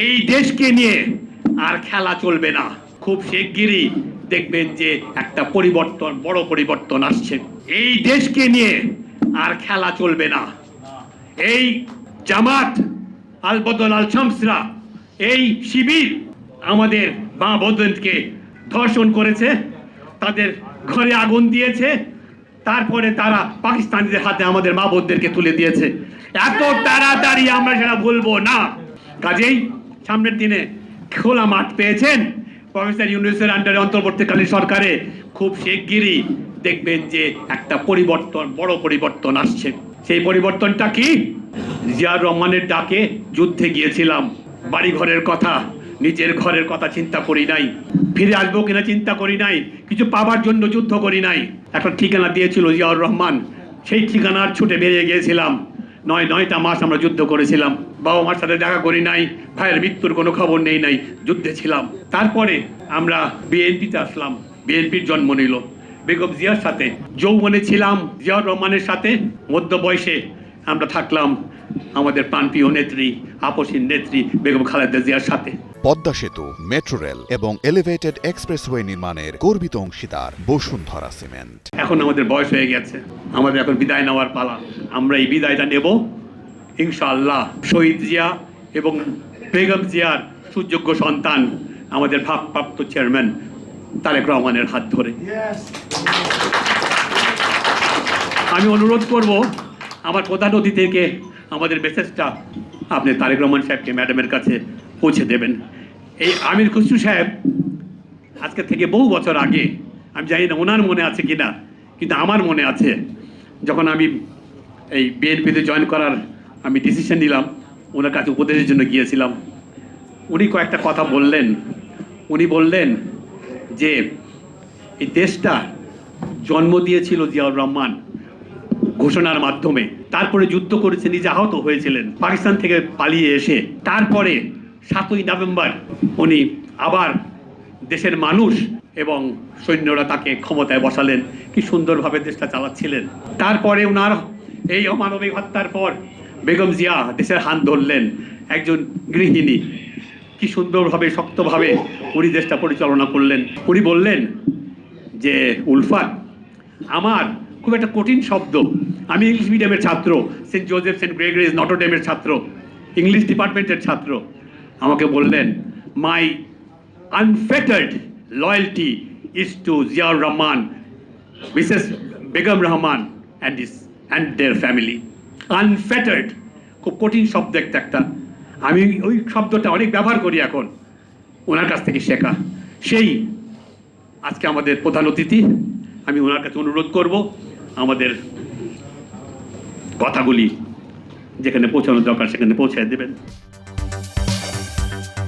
এই দেশকে নিয়ে আর খেলা চলবে না। খুব শিগগিরই দেখবেন যে একটা পরিবর্তন, বড় পরিবর্তন আসছে। এই দেশকে নিয়ে আর খেলা চলবে না। এই জামাত আল বদল আল শামসরা এই শিবির আমাদের মা বোনকে ধর্ষণ করেছে, তাদের ঘরে আগুন দিয়েছে, তারপরে তারা পাকিস্তানিদের হাতে আমাদের মা বোনদেরকে তুলে দিয়েছে। এত তাড়াতাড়ি আমরা সেটা ভুলবো না। কাজেই সামনের দিনে খোলা মাঠ পেয়েছেন প্রফেসর ইউনুসের আন্ডারে অন্তর্বর্তীকালীন সরকারে। খুব শিগগিরই দেখবেন যে একটা পরিবর্তন, বড় পরিবর্তন আসছে। সেই পরিবর্তনটা কি? জিয়াউর রহমানের ডাকে যুদ্ধে গিয়েছিলাম। বাড়ি ঘরের কথা, নিজের ঘরের কথা চিন্তা করি নাই। ফিরে আসব কিনা চিন্তা করি নাই। কিছু পাবার জন্য যুদ্ধ করি নাই। একটা ঠিকানা দিয়েছিল জিয়াউর রহমান। সেই ঠিকানার ছুটে বেরিয়ে গিয়েছিলাম। নয়, নয়টা মাস আমরা যুদ্ধ করেছিলাম। বাবা মার সাথে দেখা করি নাই, ভাইয়ের মৃত্যুর কোনো খবর নেই নাই, যুদ্ধে ছিলাম। তারপরে আমরা বিএনপিতে আসলাম, বিএনপির জন্ম নিল। বেগম জিয়ার সাথে, যৌবনে ছিলাম, জিয়াউর রহমানের সাথে। মধ্য বয়সে আমরা থাকলাম আমাদের প্রাণপ্রিয় নেত্রী, আপসীন নেত্রী বেগম খালেদা জিয়ার সাথে। পদ্মা সেতু, মেট্রো রেল এবং এলিভেটেড এক্সপ্রেসওয়ে নির্মাণের গর্বিত অংশীদার বসুন্ধরা সিমেন্ট। এখন আমাদের বয়স হয়ে গেছে। আমাদের এখন বিদায় নেওয়ার পালা। আমরা এই বিদায়টা নেব। ইনশাআল্লাহ শহীদ জিয়া এবং বেগম জিয়ার সুযোগ্য সন্তান আমাদের ভাবপ্রাপ্ত চেয়ারম্যান তারেক রহমানের হাত ধরে। আমি অনুরোধ করব, আমার প্রধান অতিথিকে আমাদের মেসেজটা আপনি তারেক রহমান সাহেবকে ম্যাডামের কাছে পৌঁছে দেবেন। এই আমির খুসরু সাহেব আজকে থেকে বহু বছর আগে, আমি জানি না ওনার মনে আছে কি না কিন্তু আমার মনে আছে, যখন আমি এই বিএনপিতে জয়েন করার আমি ডিসিশন নিলাম, ওনার কাছে উপদেশের জন্য গিয়েছিলাম। উনি কয়েকটা কথা বললেন। উনি বললেন যে, এই দেশটা জন্ম দিয়েছিল জিয়াউর রহমান ঘোষণার মাধ্যমে। তারপরে যুদ্ধ করেছে, নিজে আহত হয়েছিলেন, পাকিস্তান থেকে পালিয়ে এসে। তারপরে সাতই নভেম্বর উনি আবার দেশের মানুষ এবং সৈন্যরা তাকে ক্ষমতায় বসালেন। কি সুন্দরভাবে দেশটা চালাচ্ছিলেন। তারপরে ওনার এই অমানবিক হত্যার পর বেগম জিয়া দেশের হাত ধরলেন একজন গৃহিণী। কি সুন্দরভাবে, শক্তভাবে উনি দেশটা পরিচালনা করলেন। উনি বললেন যে, উলফাত, আমার খুব একটা কঠিন শব্দ। আমি ইংলিশ মিডিয়ামের ছাত্র, সেন্ট জোসেফ সেন্ট গ্রেগরিজ নটরডেমের ছাত্র, ইংলিশ ডিপার্টমেন্টের ছাত্র। আমাকে বললেন my unfettered loyalty is to Ziaur Rahman Mrs Begum Rahman and his and their family unfettered খুব কঠিন শব্দ একটা একটা। আমি ওই শব্দটা অনেক ব্যবহার করি এখন। ওনার কাছ থেকে শেখা। সেই আজকে আমাদের প্রধান অতিথি, আমি ওনার কাছে অনুরোধ করব আমাদের কথাগুলি যেখানে পৌঁছানোর দরকার সেখানে পৌঁছায় দেবেন।